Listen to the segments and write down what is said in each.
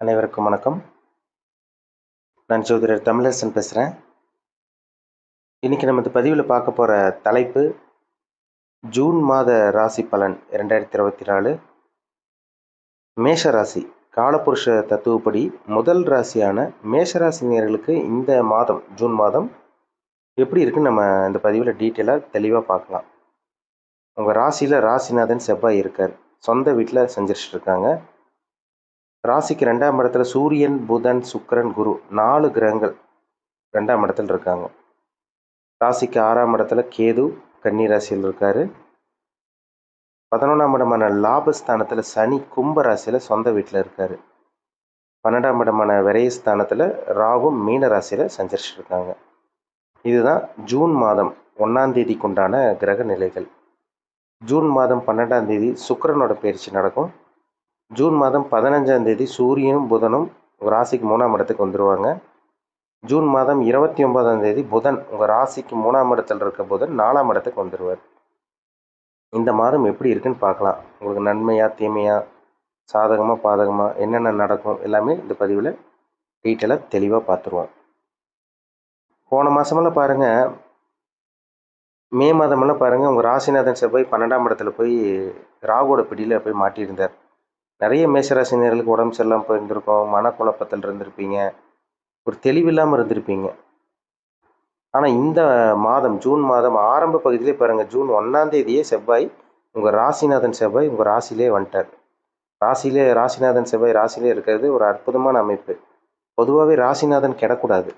அனைவருக்கும் வணக்கம். நான் ஜோதிடர் தமிழரசன் பேசுகிறேன் இன்றைக்கி நம்ம இந்த பதிவில் பார்க்க போகிற தலைப்பு ஜூன் மாத ராசி பலன் இரண்டாயிரத்தி இருபத்தி நாலு. மேஷ ராசி காலபுருஷ தத்துவப்படி முதல் ராசியான மேஷராசினியர்களுக்கு இந்த மாதம் ஜூன் மாதம் எப்படி இருக்குன்னு நம்ம இந்த பதிவில் டீட்டெயிலாக தெளிவாக பார்க்கலாம். உங்கள் ராசியில் ராசிநாதன் செவ்வாய் இருக்கார். சொந்த வீட்டில் செஞ்சிட்டு இருக்காங்க. ராசிக்கு ரெண்டாம் இடத்துல சூரியன் புதன் சுக்கரன் குரு நாலு கிரகங்கள் ரெண்டாம் இடத்துல இருக்காங்க. ராசிக்கு ஆறாம் இடத்துல கேது கன்னி ராசியில் இருக்கார். பதினொன்றாம் இடமான லாபஸ்தானத்தில் சனி கும்ப ராசியில் சொந்த வீட்டில் இருக்கார். பன்னெண்டாம் இடமான விரயஸ்தானத்தில் ராகும் மீன ராசியில் சஞ்சரிச்சிருக்காங்க. இருக்காங்க இதுதான் ஜூன் மாதம் ஒன்றாம் தேதிக்கு உண்டான கிரக நிலைகள். ஜூன் மாதம் பன்னெண்டாம் தேதி சுக்கிரனோட பயிற்சி நடக்கும். ஜூன் மாதம் பதினஞ்சாம் தேதி சூரியனும் புதனும் உங்கள் ராசிக்கு மூணாம் இடத்துக்கு வந்துடுவாங்க ஜூன் மாதம் இருபத்தி ஒன்பதாம் தேதி புதன் உங்கள் ராசிக்கு மூணாம் இடத்துல இருக்க புதன் நாலாம் இடத்துக்கு வந்துடுவார் இந்த மாதம் எப்படி இருக்குன்னு பார்க்கலாம். உங்களுக்கு நன்மையாக தீமையாக சாதகமாக பாதகமாக என்னென்ன நடக்கும் எல்லாமே இந்த பதிவில் டீட்டெயிலாக தெளிவாக பார்த்துருவோம். போன மாதமெல்லாம் பாருங்கள் மே மாதமெல்லாம் பாருங்கள் உங்கள் ராசிநாதன் செவ்வாய் பன்னெண்டாம் இடத்துல போய் ராகுவோட பிடியில் போய் மாட்டியிருந்தார். நிறைய மேசராசினியர்களுக்கு உடம்பு சரியில்லாமல் போயிருந்திருக்கும் மனக்குழப்பத்தில் இருந்திருப்பீங்க ஒரு தெளிவில்லாமல் இருந்திருப்பீங்க. ஆனால் இந்த மாதம் ஜூன் மாதம் ஆரம்ப பகுதியிலே பாருங்கள் ஜூன் ஒன்றாம் தேதியே செவ்வாய் உங்கள் ராசிநாதன் செவ்வாய் உங்கள் ராசிலே வந்துட்டார். ராசியிலே ராசிநாதன் செவ்வாய் ராசிலே இருக்கிறது ஒரு அற்புதமான அமைப்பு. பொதுவாகவே ராசிநாதன் கெடக்கூடாது.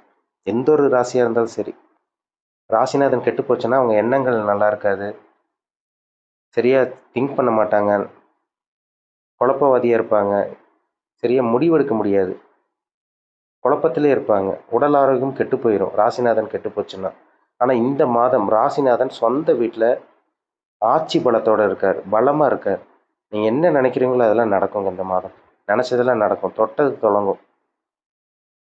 எந்த ஒரு ராசியாக இருந்தாலும் சரி. ராசிநாதன் கெட்டு போச்சுன்னா அவங்க எண்ணங்கள் நல்லா இருக்காது. சரியாக திங்க் பண்ண மாட்டாங்க. குழப்பவாதியாக இருப்பாங்க. சரியாக முடிவெடுக்க முடியாது. குழப்பத்திலே இருப்பாங்க. உடல் ஆரோக்கியம் கெட்டு போயிடும் ராசிநாதன் கெட்டு போச்சுன்னா. ஆனால் இந்த மாதம் ராசிநாதன் சொந்த வீட்டில் ஆட்சி பலத்தோடு இருக்கார். பலமாக இருக்கார். நீங்கள் என்ன நினைக்கிறீங்களோ அதெல்லாம் நடக்குங்க இந்த மாதம். நினச்சதெல்லாம் நடக்கும். தொட்டது தொடங்கும்.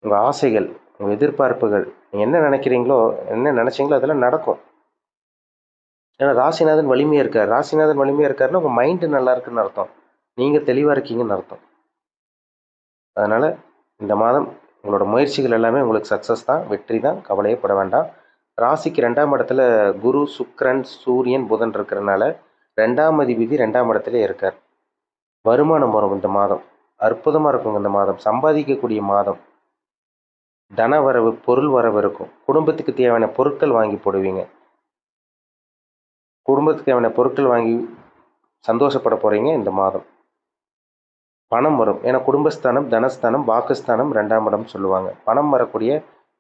உங்கள் ஆசைகள் உங்கள் எதிர்பார்ப்புகள் நீங்கள் என்ன நினைக்கிறீங்களோ என்ன நினச்சிங்களோ அதெல்லாம் நடக்கும். ஏன்னா ராசிநாதன் வலிமையாக இருக்கார். ராசிநாதன் வலிமையாக இருக்காருன்னா உங்கள் மைண்டு நல்லா இருக்குன்னு அர்த்தம். நீங்கள் தெளிவாக இருக்கீங்கன்னு அர்த்தம். அதனால் இந்த மாதம் உங்களோட முயற்சிகள் எல்லாமே உங்களுக்கு சக்ஸஸ் தான் வெற்றி தான் கவலையே பட வேண்டாம். ராசிக்கு ரெண்டாம் இடத்துல குரு சுக்ரன் சூரியன் புதன் இருக்கிறனால ரெண்டாம் அதிபதி ரெண்டாம் இடத்துல இருக்கார். வருமானம் வரும் இந்த மாதம். அற்புதமாக இருக்குங்க இந்த மாதம். சம்பாதிக்கக்கூடிய மாதம். தன வரவு பொருள் வரவு இருக்கும். குடும்பத்துக்கு தேவையான பொருட்கள் வாங்கி போடுவீங்க. குடும்பத்துக்கு தேவையான பொருட்கள் வாங்கி சந்தோஷப்பட போகிறீங்க இந்த மாதம். பணம் வரும். ஏன்னா குடும்பஸ்தானம் தனஸ்தானம் வாக்குஸ்தானம் ரெண்டாம் இடம் சொல்லுவாங்க. பணம் வரக்கூடிய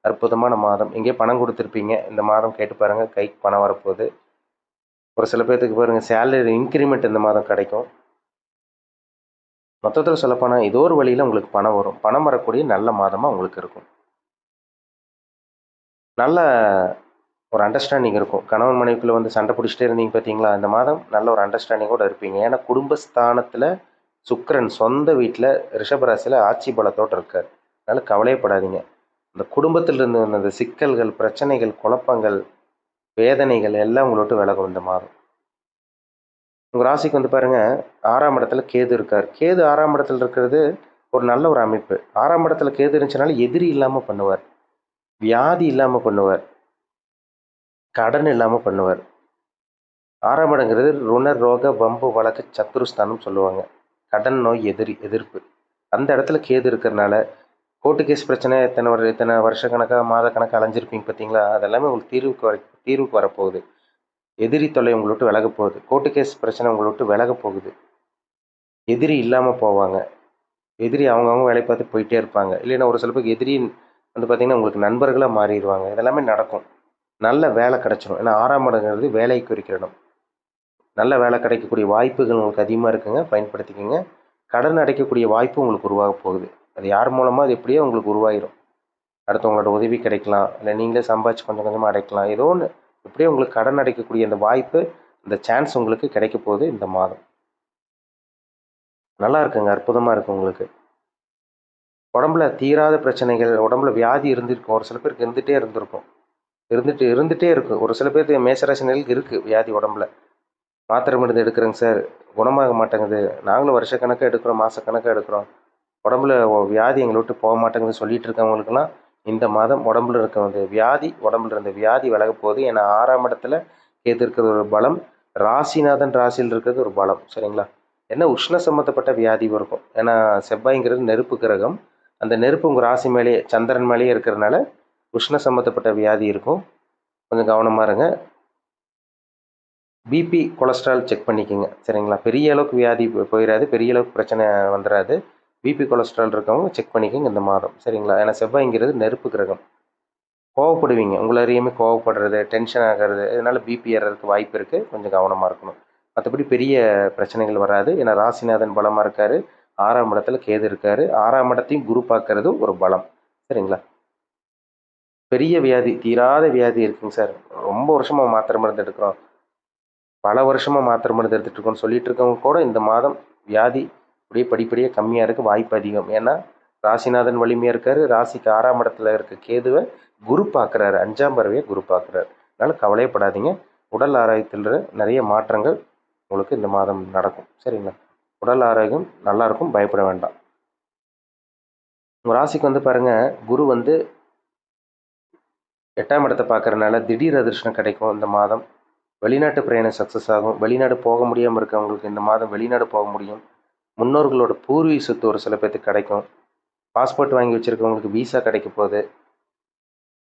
அற்புதமான மாதம். எங்கேயோ பணம் கொடுத்துருப்பீங்க. இந்த மாதம் கேட்டு பாருங்கள் கைக்கு பணம் வரப்போகுது. ஒரு சில பேர்த்துக்கு பாருங்கள் சேலரி இன்க்ரிமெண்ட் இந்த மாதம் கிடைக்கும். மொத்தத்தில் சொல்லப்போனால் ஏதோ ஒரு வழியில் உங்களுக்கு பணம் வரும். பணம் வரக்கூடிய நல்ல மாதமாக உங்களுக்கு இருக்கும். நல்ல ஒரு அண்டர்ஸ்டாண்டிங் இருக்கும். கணவன் மனைவிக்குள்ளே வந்து சண்டை பிடிச்சிட்டே இருந்தீங்க பார்த்தீங்களா இந்த மாதம் நல்ல ஒரு அண்டர்ஸ்டாண்டிங்கோடு இருப்பீங்க. ஏன்னா குடும்பஸ்தானத்தில் சுக்கரன் சொந்த வீட்டில் ரிஷபராசியில் ஆட்சி பலத்தோடு இருக்கார். அதனால் கவலையப்படாதீங்க இந்த குடும்பத்தில் இருந்து வந்த அந்த சிக்கல்கள் பிரச்சனைகள் குழப்பங்கள் வேதனைகள் எல்லாம் உங்களை விட்டு விலகும் இந்த மாதம் உங்கள் ராசிக்கு வந்து பாருங்கள் ஆறாம் இடத்துல கேது இருக்கார். கேது ஆறாம் இடத்துல இருக்கிறது ஒரு நல்ல ஒரு அமைப்பு. ஆறாம் இடத்துல கேது இருந்துச்சுனால எதிரி இல்லாமல் பண்ணுவார். வியாதி இல்லாமல் பண்ணுவார். கடன் இல்லாமல் பண்ணுவார். ஆறாம் இடங்கிறது ருண ரோக வம்பு வழக்கு சத்துருஸ்தானம் சொல்லுவாங்க. கடன் நோய் எதிரி எதிர்ப்பு. அந்த இடத்துல கேது இருக்கிறனால கோர்ட்டு கேஸ் பிரச்சனை எத்தனை வரு எத்தனை வருஷ கணக்காக மாத கணக்காக அலைஞ்சிருப்பீங்க பார்த்தீங்களா? அதெல்லாமே உங்களுக்கு தீர்வுக்கு வர தீர்வுக்கு வரப்போகுது. எதிரி தொல்லை உங்களை விட்டு விலக போகுது. கோர்ட்டு கேஸ் பிரச்சனை உங்களை விட்டு விலக போகுது. எதிரி இல்லாமல் போவாங்க. எதிரி அவங்கவுங்க வேலையை பார்த்து போயிட்டே இருப்பாங்க. இல்லைன்னா ஒரு சில பேருக்கு எதிரி வந்து பார்த்திங்கன்னா உங்களுக்கு நண்பர்களாக மாறிடுவாங்க. இதெல்லாமே நடக்கும். நல்ல வேலை கிடச்சிடும் ஏன்னா ஆறாம் இடங்கிறது வேலை குறிக்கிற இடம். நல்ல வேலை கிடைக்கக்கூடிய வாய்ப்புகள் உங்களுக்கு அதிகமாக இருக்குங்க பயன்படுத்திக்கோங்க. கடன் அடைக்கக்கூடிய வாய்ப்பு உங்களுக்கு உருவாக போகுது. அது யார் மூலமாக அது எப்படியோ உங்களுக்கு உருவாயிரும். அடுத்தவங்களோட உதவி கிடைக்கலாம் இல்லை நீங்களே சம்பாதிச்சு கொஞ்சம் கொஞ்சமாக அடைக்கலாம். ஏதோ ஒன்று எப்படியோ உங்களுக்கு கடன் அடைக்கக்கூடிய அந்த வாய்ப்பு இந்த சான்ஸ் உங்களுக்கு கிடைக்க போகுது இந்த மாதம். நல்லா இருக்குங்க அற்புதமாக இருக்குது உங்களுக்கு. உடம்புல தீராத பிரச்சனைகள் உடம்புல வியாதி இருந்திருக்கும். ஒரு சில பேருக்கு இருந்துகிட்டே இருந்திருக்கும். இருந்துட்டு இருந்துகிட்டே இருக்கும் ஒரு சில பேருக்கு மேசராசினர்களுக்கு இருக்குது வியாதி உடம்புல. மாத்திரை மருந்து எடுக்கிறேங்க சார். குணமாக மாட்டேங்குது. நாங்களும் வருஷக்கணக்காக எடுக்கிறோம் மாதக்கணக்காக எடுக்கிறோம். உடம்புல வியாதி எங்களை விட்டு போக மாட்டேங்குது சொல்லிகிட்டு இருக்கவங்களுக்கெல்லாம் இந்த மாதம் உடம்புல இருக்க வந்து வியாதி உடம்புல இருந்த வியாதி விலக போகுது. ஏன்னா ஆறாம் இடத்துல கேது இருக்கிறது ஒரு பலம் ராசிநாதன் ராசியில் இருக்கிறது ஒரு பலம் சரிங்களா? என்ன உஷ்ண சம்மந்தப்பட்ட வியாதி இருக்கும். ஏன்னா செவ்வாய்ங்கிறது நெருப்பு கிரகம். அந்த நெருப்பு உங்கள் ராசி மேலேயே சந்திரன் மேலேயே இருக்கிறதுனால உஷ்ண சம்மந்தப்பட்ட வியாதி இருக்கும். கொஞ்சம் கவனமாக இருங்க. பிபி கொலஸ்ட்ரால் செக் பண்ணிக்கோங்க. சரிங்களா? பெரிய அளவுக்கு வியாதி போயிடாது பெரிய அளவுக்கு பிரச்சனை வந்துடாது பிபி கொலஸ்ட்ரால் இருக்கவங்க செக் பண்ணிக்கோங்க இந்த மாதம். சரிங்களா? ஏன்னா செவ்வாய்ங்கிறது நெருப்பு கிரகம். கோவப்படுவீங்க. உங்களை அறியாமல் கோவப்படுறது டென்ஷன் ஆகிறது இதனால் பிபி ஏறதுக்கு வாய்ப்பு இருக்குது கொஞ்சம் கவனமாக இருக்கணும். மற்றபடி பெரிய பிரச்சனைகள் வராது. ஏன்னா ராசிநாதன் பலமாக இருக்கார். ஆறாம் இடத்துல கேது இருக்கார். ஆறாம் இடத்தையும் குரு பார்க்கறது ஒரு பலம். சரிங்களா? பெரிய வியாதி தீராத வியாதி இருக்குங்க சார். ரொம்ப வருஷமாக மாத்திரை மருந்து எடுக்கிறோம். பல வருஷமாக மாத்திரை மருந்து எடுத்துகிட்டு இருக்கோம்னு சொல்லிட்டு இருக்கவங்க கூட இந்த மாதம் வியாதி அப்படியே படிப்படியாக கம்மியாக இருக்க வாய்ப்பு அதிகம். ஏன்னா ராசிநாதன் வலிமையாக இருக்கார். ராசிக்கு ஆறாம் இடத்துல இருக்க கேதுவை குரு பார்க்குறாரு. அஞ்சாம் பறவையை குரு பார்க்குறாரு. அதனால் கவலையப்படாதீங்க. உடல் ஆரோக்கியத்தில் நிறைய மாற்றங்கள் உங்களுக்கு இந்த மாதம் நடக்கும். சரிங்களா? உடல் ஆரோக்கியம் நல்லாயிருக்கும் பயப்பட வேண்டாம். உங்கள் ராசிக்கு வந்து பாருங்கள் குரு வந்து எட்டாம் இடத்தை பார்க்கறனால திடீர் அதிர்ஷ்டம் கிடைக்கும் இந்த மாதம். வெளிநாட்டு பிரயாணம் சக்ஸஸ் ஆகும். வெளிநாடு போக முடியாமல் இருக்கவங்களுக்கு இந்த மாதம் வெளிநாடு போக முடியும். முன்னோர்களோட பூர்வீக சொத்து ஒரு சில பேர்த்துக்கு கிடைக்கும். பாஸ்போர்ட் வாங்கி வச்சுருக்கவங்களுக்கு விசா கிடைக்க போகுது.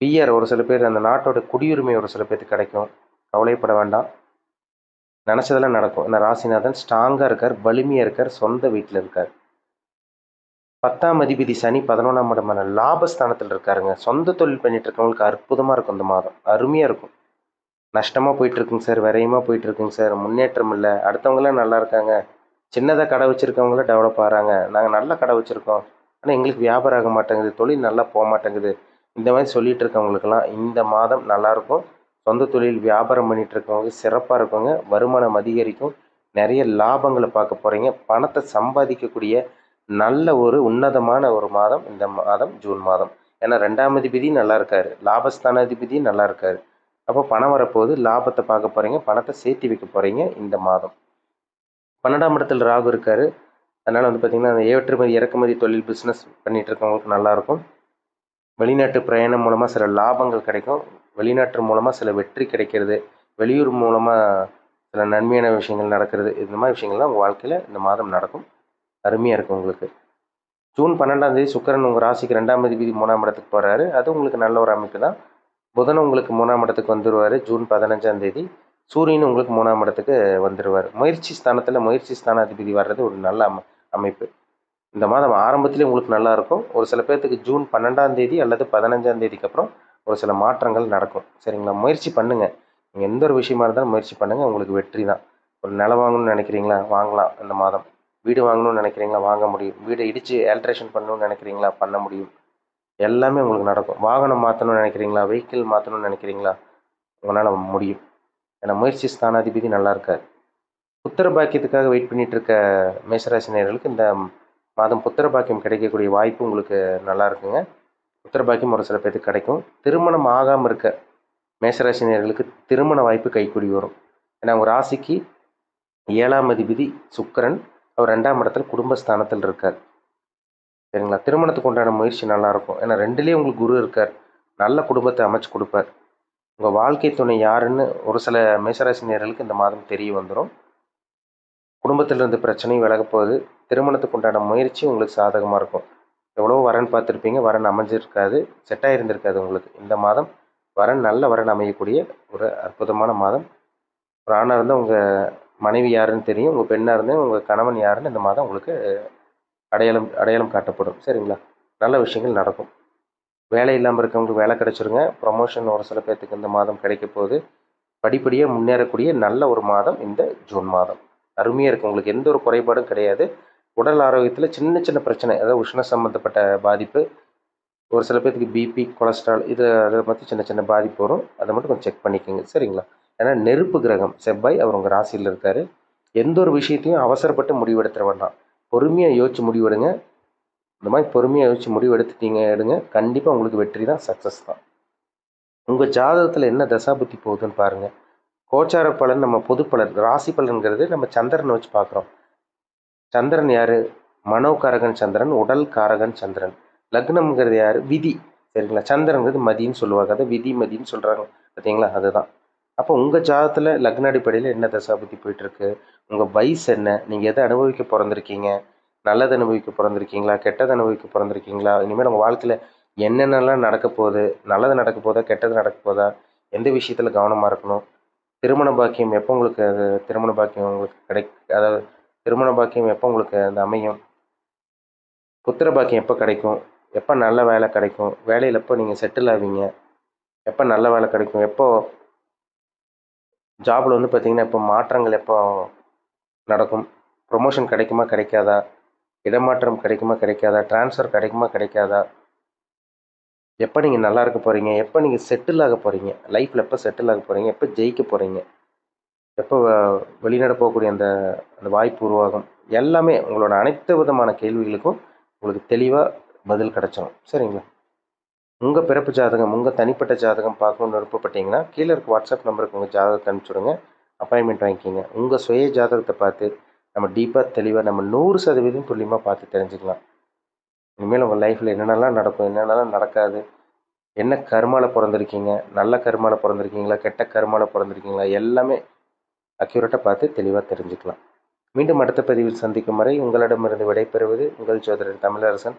பிஆர் ஒரு சில பேர் அந்த நாட்டோட குடியுரிமை ஒரு சில பேர்த்துக்கு கிடைக்கும். கவலைப்பட வேண்டாம். நினச்சதெல்லாம் நடக்கும். ஏன்னா ராசிநாதன் ஸ்ட்ராங்காக இருக்கார் வலிமையாக இருக்கார் சொந்த வீட்டில் இருக்கார். பத்தாம் அதிபதி சனி பதினொன்றாம் இடமான லாபஸ்தானத்தில் இருக்காருங்க. சொந்த தொழில் பண்ணிட்டு இருக்கவங்களுக்கு அற்புதமாக இருக்கும் இந்த மாதம். அருமையாக இருக்கும். நஷ்டமாக போயிட்டுருக்குங்க சார் விரையமாக போயிட்டுருக்குங்க சார். முன்னேற்றம் இல்லை. அடுத்தவங்களாம் நல்லா இருக்காங்க. சின்னதாக கடை வச்சுருக்கவங்கள டெவலப் ஆகிறாங்க நாங்கள் நல்ல கடை வச்சுருக்கோம். ஆனால் எங்களுக்கு வியாபாரம் ஆக மாட்டேங்குது. தொழில் நல்லா போக மாட்டேங்குது. இந்த மாதிரி சொல்லிகிட்டு இருக்கவங்களுக்கெல்லாம் இந்த மாதம் நல்லாயிருக்கும் சொந்த தொழில் வியாபாரம் பண்ணிகிட்டு இருக்கவங்க சிறப்பாக இருக்கவங்க வருமானம் அதிகரிக்கும். நிறைய லாபங்களை பார்க்க போகிறீங்க பணத்தை சம்பாதிக்கக்கூடிய நல்ல ஒரு உன்னதமான ஒரு மாதம் இந்த மாதம் ஜூன் மாதம். ஏன்னா ரெண்டாம் அதிபதி நல்லா இருக்காரு. லாபஸ்தான அதிபதி நல்லா இருக்காரு. அப்போ பணம் வரப்போகுது லாபத்தை பார்க்க போகிறீங்க பணத்தை சேர்த்து வைக்க போகிறீங்க இந்த மாதம். பன்னெண்டாம் இடத்துல ராகு இருக்காரு. அதனால் வந்து பார்த்திங்கன்னா அந்த ஏற்றுமதி இறக்குமதி தொழில் பிஸ்னஸ் பண்ணிட்டு இருக்கவங்களுக்கு நல்லாயிருக்கும் வெளிநாட்டு பிரயாணம் மூலமாக சில லாபங்கள் கிடைக்கும். வெளிநாட்டு மூலமாக சில வெற்றி கிடைக்கிறது. வெளியூர் மூலமாக சில நன்மையான விஷயங்கள் நடக்கிறது. இந்த மாதிரி விஷயங்கள்லாம் உங்கள் வாழ்க்கையில் இந்த மாதம் நடக்கும். அருமையாக இருக்கும் உங்களுக்கு. ஜூன் பன்னெண்டாம் தேதி சுக்கரன் உங்கள் ராசிக்கு ரெண்டாம் தேதி மூணாம் இடத்துக்கு போகிறாரு அது உங்களுக்கு நல்ல ஒரு அமைப்பு தான். புதன் உங்களுக்கு மூணாம் இடத்துக்கு வந்துடுவார் ஜூன் பதினஞ்சாம் தேதி சூரியன் உங்களுக்கு மூணாம் இடத்துக்கு வந்துடுவார் முயற்சி ஸ்தானத்தில் முயற்சி ஸ்தானாதிபதி வர்றது ஒரு நல்ல அம அமைப்பு. இந்த மாதம் ஆரம்பத்திலே உங்களுக்கு நல்லா இருக்கும். ஒரு சில பேர்த்துக்கு ஜூன் பன்னெண்டாம் தேதி அல்லது பதினஞ்சாம் தேதிக்கு அப்புறம் ஒரு சில மாற்றங்கள் நடக்கும். சரிங்களா? முயற்சி பண்ணுங்கள் நீங்கள் எந்த ஒரு விஷயமா இருந்தாலும் முயற்சி பண்ணுங்கள் உங்களுக்கு வெற்றி தான். ஒரு நிலம் வாங்கணும்னு நினைக்கிறீங்களா? வாங்கலாம். இந்த மாதம் வீடு வாங்கணும்னு நினைக்கிறீங்களா? வாங்க முடியும். வீடை இடித்து ஆல்ட்ரேஷன் பண்ணணும்னு நினைக்கிறீங்களா? பண்ண முடியும். எல்லாமே உங்களுக்கு நடக்கும். வாகனம் மாற்றணும்னு நினைக்கிறீங்களா? வெஹிக்கிள் மாற்றணும்னு நினைக்கிறீங்களா? உங்களால் முடியும். ஏன்னா முயற்சி ஸ்தானாதிபதி நல்லா இருக்கார். புத்திர பாக்கியத்துக்காக வெயிட் பண்ணிட்டு இருக்க மேசராசி நேர்களுக்கு இந்த மாதம் புத்திர பாக்கியம் கிடைக்கக்கூடிய வாய்ப்பு உங்களுக்கு நல்லா இருக்குங்க. புத்திர பாக்கியம் ஒரு சில பேருக்கு கிடைக்கும். திருமணம் ஆகாமல் இருக்க மேசராசி நேர்களுக்கு திருமண வாய்ப்பு கைக்கூடி வரும். ஏன்னா உங்கள் ராசிக்கு ஏழாம் அதிபதி சுக்கரன். அவர் ரெண்டாம் இடத்துல குடும்பஸ்தானத்தில் இருக்கார். சரிங்களா? திருமணத்துக்கு உண்டான முயற்சி நல்லா இருக்கும் ஏன்னா ரெண்டுலேயும் உங்களுக்கு குரு இருக்கார். நல்ல குடும்பத்தை அமைச்சு கொடுப்பார். உங்கள் வாழ்க்கை துணை யாருன்னு ஒரு சில மேசராசி நேர்களுக்கு இந்த மாதம் தெரிய வந்துடும் குடும்பத்தில் இருந்து பிரச்சனையும் விலகப்போகுது திருமணத்துக்கு உண்டான முயற்சி உங்களுக்கு சாதகமாக இருக்கும். எவ்வளோ வரன் பார்த்துருப்பீங்க? வரன் அமைஞ்சிருக்காது. செட்டாக இருந்திருக்காது உங்களுக்கு. இந்த மாதம் வரன் நல்ல வரன் அமையக்கூடிய ஒரு அற்புதமான மாதம். ஒரு ஆணாக இருந்தால் உங்கள் மனைவி யாருன்னு தெரியும். உங்கள் பெண்ணாக இருந்தால் உங்கள் கணவன் யாருன்னு இந்த மாதம் உங்களுக்கு அடையாளம் அடையாளம் காட்டப்படும். சரிங்களா? நல்ல விஷயங்கள் நடக்கும். வேலை இல்லாமல் இருக்கவங்களுக்கு வேலை கிடைச்சிருங்க. ப்ரமோஷன் ஒரு சில பேர்த்துக்கு இந்த மாதம் கிடைக்க போகுது. படிப்படியாக முன்னேறக்கூடிய நல்ல ஒரு மாதம் இந்த ஜூன் மாதம். அருமையாக இருக்குது உங்களுக்கு எந்த ஒரு குறைபாடும் கிடையாது. உடல் ஆரோக்கியத்தில் சின்ன சின்ன பிரச்சனை அதாவது உஷ்ண சம்மந்தப்பட்ட பாதிப்பு ஒரு சில பேர்த்துக்கு பிபி கொலஸ்ட்ரால் இது அதை பற்றி சின்ன சின்ன பாதிப்பு வரும். அதை மட்டும் கொஞ்சம் செக் பண்ணிக்கோங்க. சரிங்களா? ஏன்னா நெருப்பு கிரகம் செவ்வாய் அவர் உங்கள் ராசியில் இருக்கார். எந்த ஒரு விஷயத்தையும் அவசரப்பட்டு முடிவெடுத்துட வேண்டாம். பொறுமையாக யோசிச்சு முடிவெடுங்க. இந்த மாதிரி பொறுமையாக யோசிச்சு முடிவு எடுத்துட்டீங்க எடுங்க. கண்டிப்பாக உங்களுக்கு வெற்றி தான் சக்ஸஸ் தான். உங்கள் ஜாதகத்தில் என்ன தசாபுத்தி போகுதுன்னு பாருங்கள் கோச்சார பலன் நம்ம பொது பலன் ராசி பலன்கிறது நம்ம சந்திரனை வச்சு பார்க்குறோம் சந்திரன் யார்? மனோகாரகன் சந்திரன் உடல் காரகன் சந்திரன். லக்னம்ங்கிறது யார்? விதி. சரிங்களா? சந்திரங்கிறது மதின்னு சொல்லுவாங்க. அதை விதி மதின்னு சொல்கிறாங்க பார்த்தீங்களா அதுதான். அப்போ உங்கள் ஜாதத்தில் லக்ன அடிப்படையில் என்ன தசாபதி போயிட்டுருக்கு? உங்கள் வயசு என்ன? நீங்கள் எதை அனுபவிக்க பிறந்திருக்கீங்க? நல்லது அனுபவிக்க பிறந்திருக்கீங்களா? கெட்டது அனுபவிக்க பிறந்திருக்கீங்களா? இனிமேல் உங்கள் வாழ்க்கையில் என்னென்னலாம் நடக்க போகுது? நல்லது நடக்க போதா? கெட்டது நடக்க போதா? எந்த விஷயத்தில் கவனமாக இருக்கணும்? திருமண பாக்கியம் எப்போ உங்களுக்கு அது திருமண பாக்கியம் உங்களுக்கு கிடை அதாவது திருமண பாக்கியம் எப்போ உங்களுக்கு அந்த அமையும்? புத்திர பாக்கியம் எப்போ கிடைக்கும்? எப்போ நல்ல வேலை கிடைக்கும்? வேலையில் எப்போ நீங்கள் செட்டில் ஆவீங்க? எப்போ நல்ல வேலை கிடைக்கும்? எப்போ ஜாபில் வந்து பார்த்திங்கன்னா இப்போ மாற்றங்கள் எப்போ நடக்கும்? ப்ரொமோஷன் கிடைக்குமா கிடைக்காதா? இடமாற்றம் கிடைக்குமா கிடைக்காதா? ட்ரான்ஸ்ஃபர் கிடைக்குமா கிடைக்காதா? எப்போ நீங்கள் நல்லா இருக்க போகிறீங்க எப்போ நீங்கள் செட்டில் ஆக போகிறீங்க லைஃப்பில் எப்போ செட்டில் ஆக போகிறீங்க எப்போ ஜெயிக்க போகிறீங்க எப்போ வெளிநடப்போகக்கூடிய வெளிநாடு போகக்கூடிய அந்த அந்த வாய்ப்பு உருவாகும்? எல்லாமே உங்களோட அனைத்து விதமான கேள்விகளுக்கும் உங்களுக்கு தெளிவாக பதில் கிடைச்சிடும் சரிங்களா? உங்கள் பிறப்பு ஜாதகம் உங்கள் தனிப்பட்ட ஜாதகம் பார்க்கணுன்னு விருப்பப்பட்டீங்கன்னா கீழே இருக்க வாட்ஸ்அப் நம்பருக்கு உங்கள் ஜாதகத்தை அனுப்பிச்சுடுங்க. அப்பாயின்மெண்ட் வாங்கிக்கிங்க. உங்கள் சுய ஜாதகத்தை பார்த்து நம்ம டீப்பாக தெளிவாக நம்ம நூறு சதவீதம் துல்லியமாக பார்த்து தெரிஞ்சுக்கலாம். இனிமேல் உங்கள் லைஃப்பில் என்னென்னலாம் நடக்கும் என்னென்னலாம் நடக்காது என்ன கருமாவில் பிறந்திருக்கீங்க நல்ல கருமால பிறந்திருக்கீங்களா கெட்ட கருமால பிறந்திருக்கீங்களா எல்லாமே அக்யூரேட்டாக பார்த்து தெளிவாக தெரிஞ்சுக்கலாம். மீண்டும் அடுத்த பதிவில் சந்திக்கும் வரை உங்களிடமிருந்து விடைபெறுவது உங்கள் சோதரர் தமிழரசன்.